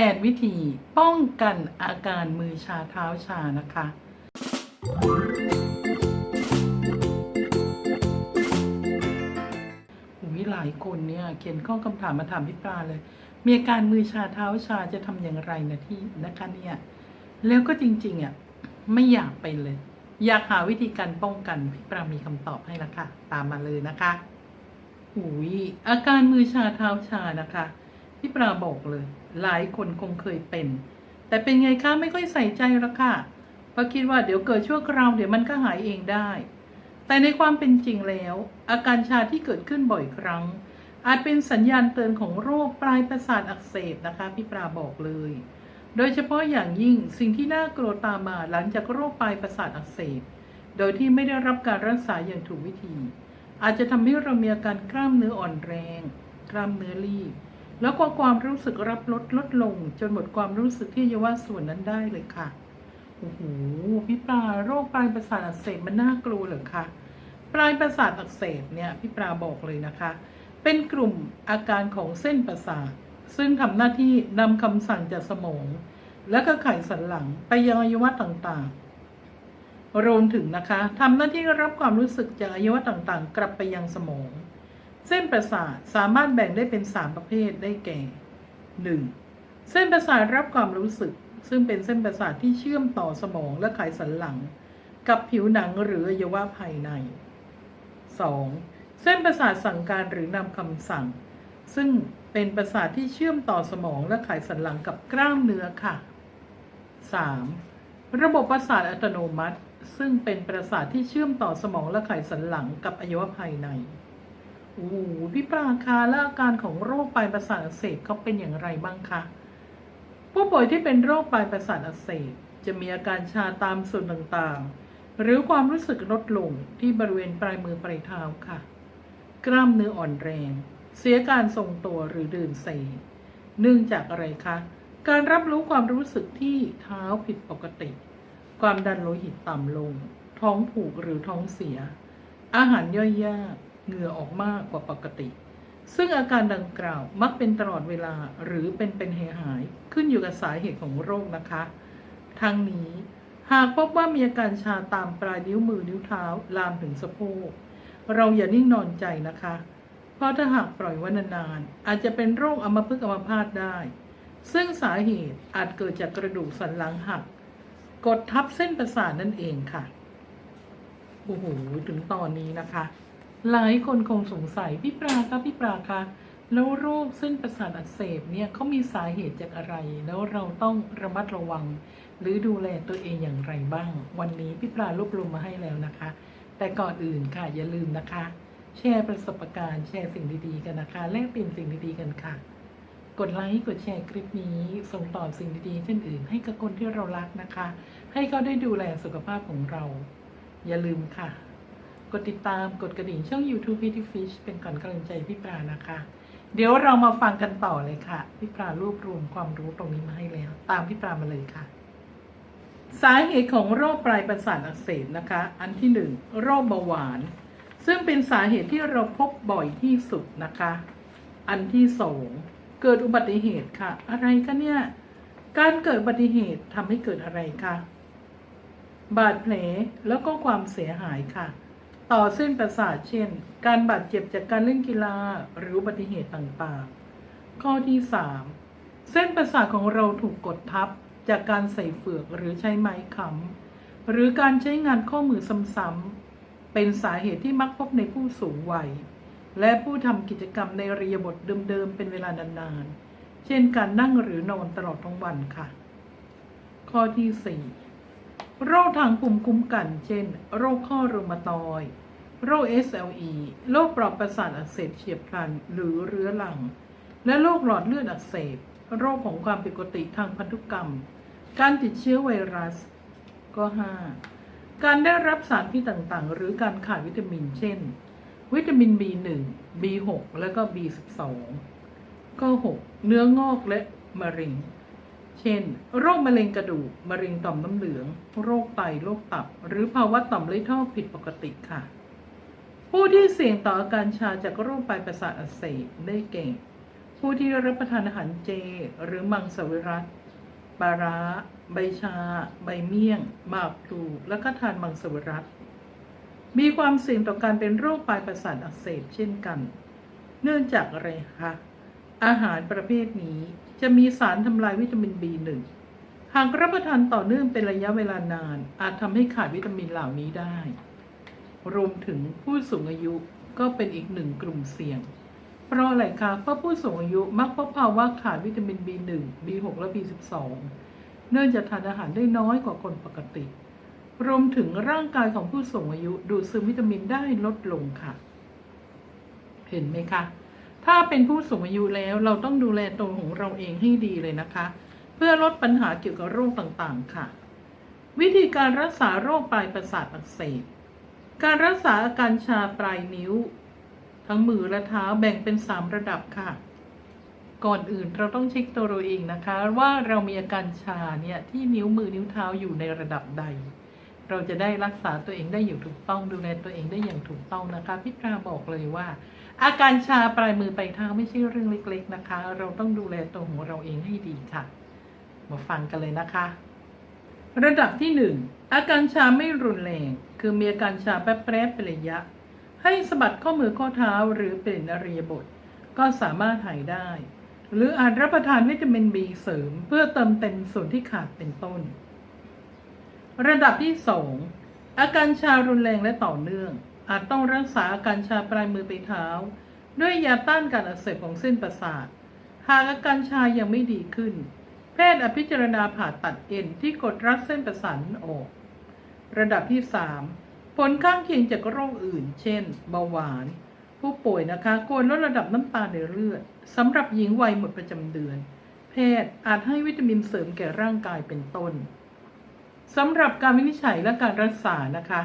8 วิธีป้องกันอาการมือชาเท้าชานะคะวิหลายคนเนี่ยเขียนข้อคำถามมาถามพี่ปลาเลย มีอาการมือชาเท้าชาจะทำอย่างไรนะที่นะคะเนี่ย แล้วก็จริงๆอะไม่อยากไปเลย อยากหาวิธีการป้องกันพี่ปลามีคำตอบให้ล้วค่ะตามมาเลยนะคะหุยอาการมือชาเท้าชานะคะ พี่ปลาบอกเลย หลายคนคงเคยเป็น แต่เป็นไงคะไม่ค่อยใส่ใจหรอกค่ะเพราะคิดว่าเดี๋ยวเกิดชั่วคราวเดี๋ยวมันก็หายเองได้ แต่ในความเป็นจริงแล้ว อาการชาที่เกิดขึ้นบ่อยครั้ง อาจเป็นสัญญาณเตือนของโรคปลายประสาทอักเสบนะคะพี่ปลาบอกเลย โดยเฉพาะอย่างยิ่งสิ่งที่น่ากลัวตามมาหลังจากโรคปลายประสาทอักเสบ โดยที่ไม่ได้รับการรักษาอย่างถูกวิธี อาจจะทำให้เรามีอาการกล้ามเนื้ออ่อนแรง กล้ามเนื้อรีบ แล้วก็ความรู้สึกรับลดลดลง จนหมดความรู้สึกที่จะว่าส่วนนั้นได้เลยค่ะ โอ้โห พี่ปลาโรคปลายประสาทอักเสบมันน่ากลัวเหรอคะ ปลายประสาทอักเสบเนี่ยพี่ปลาบอกเลยนะคะ เป็นกลุ่มอาการของเส้นประสาท ซึ่งทำหน้าที่นำคำสั่งจากสมอง และก็ไขสันหลังไปยังอวัยวะต่างๆ รวมถึงนะคะทำหน้าที่รับความรู้สึกจากอวัยวะต่างๆ กลับไปยังสมอง เส้นประสาทสามารถแบ่งได้เป็น 3 ประเภทได้แก่ 1. เส้นประสาทรับความรู้สึก ซึ่งเป็นเส้นประสาทที่เชื่อมต่อสมองและไขสันหลัง กับผิวหนังหรืออวัยวะภายใน 2. เส้นประสาทสั่งการหรือนำคำสั่ง ซึ่งเป็นประสาทที่เชื่อมต่อสมองและไขสันหลังกับกล้ามเนื้อค่ะ 3. ระบบประสาทอัตโนมัติ ซึ่งเป็นประสาทที่เชื่อมต่อสมองและไขสันหลังกับอวัยวะภายใน โอ้โหพี่ปลาคะและอาการของโรคปลายประสาทอักเสบเขาเป็นอย่างไรบ้างคะผู้ป่วยที่เป็นโรคปลายประสาทอักเสบจะมีอาการชาตามส่วนต่างๆ หรือความรู้สึกลดลงที่บริเวณปลายมือปลายเท้าค่ะ กล้ามเนื้ออ่อนแรง เสียการทรงตัวหรือเดินเซเนื่องจากอะไรคะ การรับรู้ความรู้สึกที่เท้าผิดปกติ ความดันโลหิตต่ำลง ท้องผูกหรือท้องเสีย อาหารย่อยยาก เหงื่อออกมากกว่าปกติ ซึ่งอาการดังกล่าวมักเป็นตลอดเวลาหรือเป็นเป็นหายหายขึ้นอยู่กับสาเหตุของโรคนะคะ ทั้งนี้หากพบว่ามีอาการชาตามปลายนิ้วมือนิ้วเท้าลามถึงสะโพกเราอย่านิ่งนอนใจนะคะ เพราะถ้าหากปล่อยไว้นานๆอาจจะเป็นโรคอัมพฤกษ์อัมพาตได้ ซึ่งสาเหตุอาจเกิดจากกระดูกสันหลังหัก กดทับเส้นประสาทนั่นเองค่ะโอ้โหถึงตอนนี้นะคะ หลายคนคงสงสัยพี่ปลาคะพี่ปลาคะแล้วโรคเส้นประสาทอักเสบเนี่ยเขามีสาเหตุจากอะไร แล้วเราต้องระมัดระวัง หรือดูแลตัวเองอย่างไรบ้าง วันนี้พี่ปลารวบรวมมาให้แล้วนะคะ แต่ก่อนอื่นค่ะอย่าลืมนะคะ แชร์ประสบการณ์แชร์สิ่งดีๆกันนะคะแลกเปลี่ยนสิ่งดีๆกันค่ะ กดไลค์กดแชร์คลิปนี้ส่งต่อสิ่งดีๆเช่นอื่น ให้กับคนที่เรารักนะคะ ให้เขาได้ดูแลสุขภาพของเรา อย่าลืมค่ะ กดติดตามกดกระดิ่งช่อง YouTube p i t y Fish เป็นก่อนกำลังใจพี่ปลานะคะ เดี๋ยวเรามาฟังกันต่อเลยค่ะ พี่ปลารวบรวมความรู้ตรงนี้มาให้แล้ว ตามพี่ปลามาเลยค่ะ สาเหตุของโรคปลายประสาทอักเสบนะคะ อันที่หนึ่งโรคเบาหวาน ซึ่งเป็นสาเหตุที่เราพบบ่อยที่สุดนะคะ อันที่สองเกิดอุบัติเหตุค่ะ อะไรคะเนี่ยการเกิดอุบัติเหตุทำให้เกิดอะไรคะบาดแผลแล้วก็ความเสียหายค่ะ ต่อเส้นประสาทเช่น การบาดเจ็บจากการเล่นกีฬาหรืออุบัติเหตุต่างๆ ข้อที่ 3 เส้นประสาทของเราถูกกดทับจากการใส่เฟือกหรือใช้ไม้ค้ำหรือการใช้งานข้อมือซ้ำๆเป็นสาเหตุที่มักพบในผู้สูงวัย และผู้ทำกิจกรรมในรียบทเดิมๆเป็นเวลานานๆ เช่นการนั่งหรือนอนตลอดทั้งวันค่ะ ข้อที่ 4โรคทางภูมิคุ้มกัน เช่น โรคข้อรูมาตอย โรค SLE โรคปลอบประสาทอักเสบเฉียบพลัน หรือเรื้อรัง และโรคหลอดเลือดอักเสบ โรคของความผิดปกติทางพันธุกรรม การติดเชื้อไวรัส ก็ 5 การได้รับสารพิษต่างๆ หรือการขาดวิตามิน เช่น วิตามิน B1 B6 และก็ B12 ก็ 6 เนื้องอกและมะเร็ง เช่น โรคมะเร็งกระดูก มะเร็งต่อมน้ำเหลือง โรคไต โรคตับ หรือภาวะต่อมไรท่อผิดปกติค่ะ ผู้ที่เสี่ยงต่ออาการชาจากโรคปลายประสาทอักเสบได้แก่ง ผู้ที่รับประทานอาหารเจ หรือมังสวิรัตปลาร้า ใบชา ใบเมี่ยงหมากพลูและก็ทานมังสวิรัตมีความเสี่ยงต่อการเป็นโรคปลายประสาทอักเสบเช่นกัน เนื่องจากอะไรคะ อาหารประเภทนี้จะมีสารทำลายวิตามิน B1 หากรับประทานต่อเนื่องเป็นระยะเวลานาน อาจทำให้ขาดวิตามินเหล่านี้ได้ รวมถึงผู้สูงอายุก็เป็นอีกหนึ่งกลุ่มเสี่ยง เพราะอะไรคะเพราะผู้สูงอายุมักพบภาวะขาดวิตามิน B1 B6 และ B12 เนื่องจากทานอาหารได้น้อยกว่าคนปกติ รวมถึงร่างกายของผู้สูงอายุดูดซึมวิตามินได้ลดลงค่ะ เห็นไหมคะ ถ้าเป็นผู้สูงอายุแล้วเราต้องดูแลตัวของเราเองให้ดีเลยนะคะ เพื่อลดปัญหาเกี่ยวกับโรคต่างๆ ค่ะ วิธีการรักษาโรคปลายประสาทอักเสบ การรักษาอาการชาปลายนิ้ว ทั้งมือและเท้าแบ่งเป็น 3 ระดับค่ะ ก่อนอื่นเราต้องเช็คตัวเราเองนะคะ ว่าเรามีอาการชาเนี่ยที่นิ้วมือนิ้วเท้าอยู่ในระดับใด เราจะได้รักษาตัวเองได้อย่างถูกต้องดูแลตัวเองได้อย่างถูกต้องนะคะพี่ปราบอกเลยว่า อาการชาปลายมือปลายเท้าไม่ใช่เรื่องเล็ก ๆนะคะ เราต้องดูแลตัวของเราเองให้ดีค่ะ มาฟังกันเลยนะคะ ระดับที่ 1 อาการชาไม่รุนแรง คือมีอาการชาแป๊บๆเป็นระยะ ให้สะบัดข้อมือข้อเท้าหรือเปลี่ยนอริยบท ก็สามารถหายได้ หรืออาจรับประทานวิตามินบีเสริม เพื่อเติมเต็มส่วนที่ขาดเป็นต้น ระดับที่ 2 อาการชารุนแรงและต่อเนื่อง อาจต้องรักษาอาการชาปลายมือไปเท้า ด้วยยาต้านการอักเสบของเส้นประสาท หากอาการชายังไม่ดีขึ้น แพทย์อาจพิจารณาผ่าตัดเอ็นที่กดรัดเส้นประสาทนั้นออก ระดับที่ 3 ผลข้างเคียงจากโรคอื่น เช่น เบาหวาน ผู้ป่วยนะคะควรลดระดับน้ำตาลในเลือดสำหรับหญิงวัยหมดประจำเดือน แพทย์อาจให้วิตามินเสริมแก่ร่างกายเป็นต้นสำหรับการวินิจฉัยและการรักษานะคะ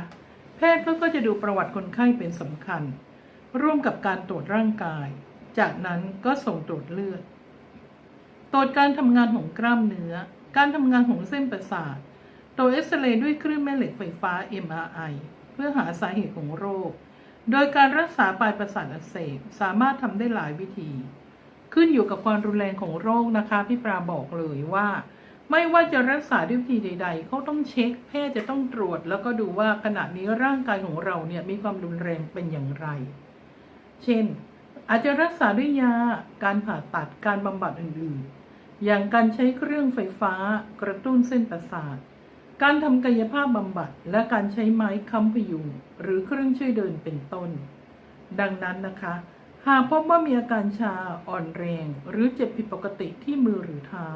แพทย์ก็จะดูประวัติคนไข้เป็นสำคัญ ร่วมกับการตรวจร่างกาย จากนั้นก็ส่งตรวจเลือด ตรวจการทำงานของกล้ามเนื้อ การทำงานของเส้นประสาทตรวจเอ็กซเรย์ด้วยเครื่องแม่เหล็กไฟฟ้า MRI เพื่อหาสาเหตุของโรค โดยการรักษาปลายประสาทอักเสบสามารถทำได้หลายวิธี ขึ้นอยู่กับความรุนแรงของโรคนะคะพี่ปราบอกเลยว่า ไม่ว่าจะรักษาด้วยวิธีใด ๆเขาต้องเช็ค แพทย์จะต้องตรวจ แล้วก็ดูว่าขณะนี้ร่างกายของเราเนี่ยมีความรุนแรงเป็นอย่างไร เช่น อาจจะรักษาด้วยยา การผ่าตัดการบำบัดอื่นๆ อย่างการใช้เครื่องไฟฟ้ากระตุ้นเส้นประสาท การทำกายภาพบำบัด และการใช้ไม้ค้ำพยุงหรือเครื่องช่วยเดินเป็นต้น ดังนั้นนะคะ หากพบว่ามีอาการชาอ่อนแรง หรือเจ็บผิดปกติที่มือหรือเท้า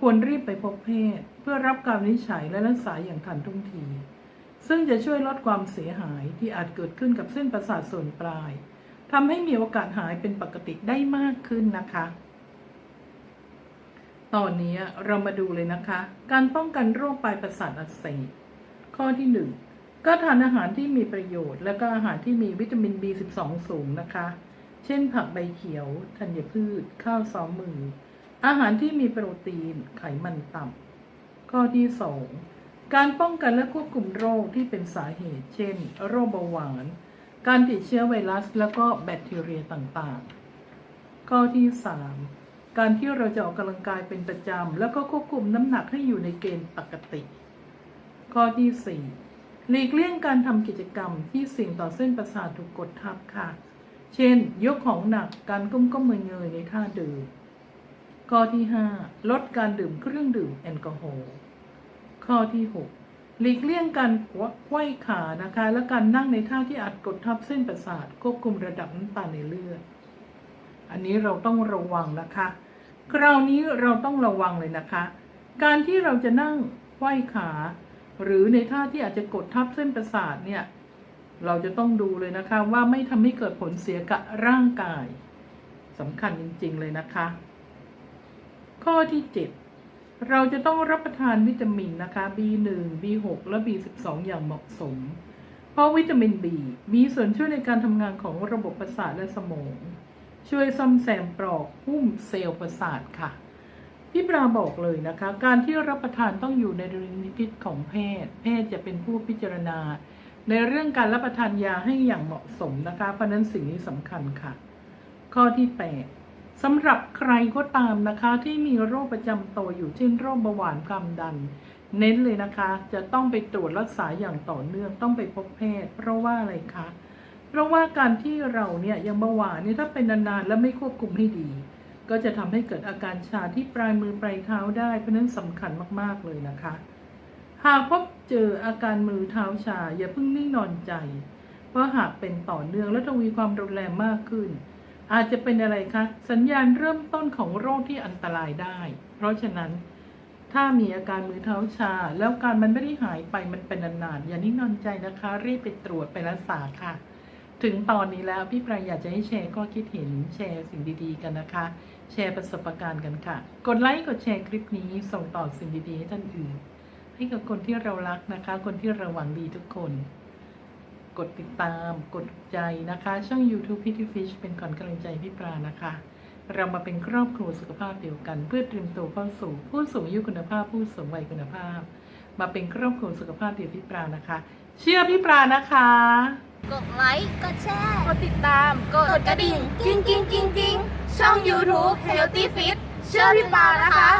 ควรรีบไปพบแพทย์ เพื่อรับการวินิจฉัยและรักษาอย่างทันท่วงที ซึ่งจะช่วยลดความเสียหายที่อาจเกิดขึ้นกับเส้นประสาทส่วนปลายทำให้มีโอกาสหายเป็นปกติได้มากขึ้นนะคะ ตอนนี้เรามาดูเลยนะคะ การป้องกันโรคปลายประสาทอักเสบข้อที่ 1 ก็ทานอาหารที่มีประโยชน์ และก็อาหารที่มีวิตามิน B12 สูงนะคะ เช่นผักใบเขียว ธัญพืช ข้าวซ้อมมือ อาหารที่มีโปรตีนไขมันต่ำข้อที่ 2 การป้องกันและควบคุมโรคที่เป็นสาเหตุ เช่น โรคเบาหวาน การติดเชื้อไวรัส แล้วก็แบคทีเรียต่างๆ ข้อที่ 3 การที่เราจะออกกำลังกายเป็นประจำ แล้วก็ควบคุมน้ำหนักให้อยู่ในเกณฑ์ปกติ ข้อที่ 4 หลีกเลี่ยงการทำกิจกรรมที่เสี่ยงต่อเส้นประสาทถูกกดทับค่ะ เช่น ยกของหนักการก้มก้มเงยเงยในท่าเดินข้อที่ 5 ลดการดื่มเครื่องดื่มแอลกอฮอล์ข้อที่ 6 หลีกเลี่ยงการไขว้ขานะคะ และการนั่งในท่าที่อาจกดทับเส้นประสาทควบคุมระดับน้ำตาลในเลือด อันนี้เราต้องระวังนะคะ คราวนี้เราต้องระวังเลยนะคะ การที่เราจะนั่งไขว้ขา หรือในท่าที่อาจจะกดทับเส้นประสาทเนี่ย เราจะต้องดูเลยนะคะ ว่าไม่ทำให้เกิดผลเสียกับร่างกายสำคัญจริง ๆ เลยนะคะ ข้อที่ 7 เราจะต้องรับประทานวิตามินนะคะ B1 B6 และ B12 อย่างเหมาะสม เพราะวิตามิน B มีส่วนช่วยในการทำงานของระบบประสาทและสมอง ช่วยซ่อมแซมปลอกหุ้มเซลล์ประสาทค่ะ พี่ปราบอกเลยนะคะ การที่รับประทานต้องอยู่ในดุลยพินิจของแพทย์ แพทย์จะเป็นผู้พิจารณา ในเรื่องการรับประทานยาให้อย่างเหมาะสมนะคะ เพราะฉะนั้นสิ่งนี้สำคัญค่ะ ข้อที่8สำหรับใครก็ตามนะคะ ที่มีโรคประจำตัวอยู่เช่นโรคเบาหวานความดัน เน้นเลยนะคะ จะต้องไปตรวจรักษาอย่างต่อเนื่องต้องไปพบแพทย์ เพราะว่าอะไรคะ เพราะว่าการที่เราเนี่ยยังเบาหวานเนี่ยถ้าเป็นนานๆ และไม่ควบคุมให้ดี ก็จะทำให้เกิดอาการชาที่ปลายมือปลายเท้าได้ เพราะฉะนั้นสำคัญมากๆเลยนะคะ หากพบเจออาการมือเท้าชา อย่าเพิ่งนิ่งนอนใจ เพราะหากเป็นต่อเนื่องและทวีความรุนแรงมากขึ้น อาจจะเป็นอะไรคะสัญญาณเริ่มต้นของโรคที่อันตรายได้ เพราะฉะนั้นถ้ามีอาการมือเท้าชา แล้วการมันไม่ได้หายไปมันเป็นนานๆอย่านิ่งนอนใจนะคะ รีบไปตรวจไปรักษาค่ะ ถึงตอนนี้แล้วพี่ปราอยากจะให้แชร์ข้อคิดเห็นแชร์สิ่งดีๆกันนะคะ แชร์ประสบการณ์กันค่ะ กดไลค์กดแชร์คลิปนี้ส่งต่อสิ่งดีๆให้ท่านอื่น ให้กับคนที่เรารักนะคะ คนที่เราหวังดีทุกคน กดติดตามกดใจนะคะ ช่อง YouTube พี่ที่ฟิชเป็นขวัญกำลังใจพี่ปลานะคะ เรามาเป็นครอบครัวสุขภาพเดียวกัน เพื่อเตรียมตัวเข้าสู่ผู้สูงอายุคุณภาพ ผู้สูงวัยคุณภาพ มาเป็นครอบครัวสุขภาพเดียวพี่ปลานะคะ เชื่อพี่ปลานะคะ กดไลค์ กดแชร์ กดติดตาม กดกระดิ่ง กิ้งกิ้งกิ้งกิ้งช่อง YouTube Healthy Fit เชื่อพี่ปานะคะ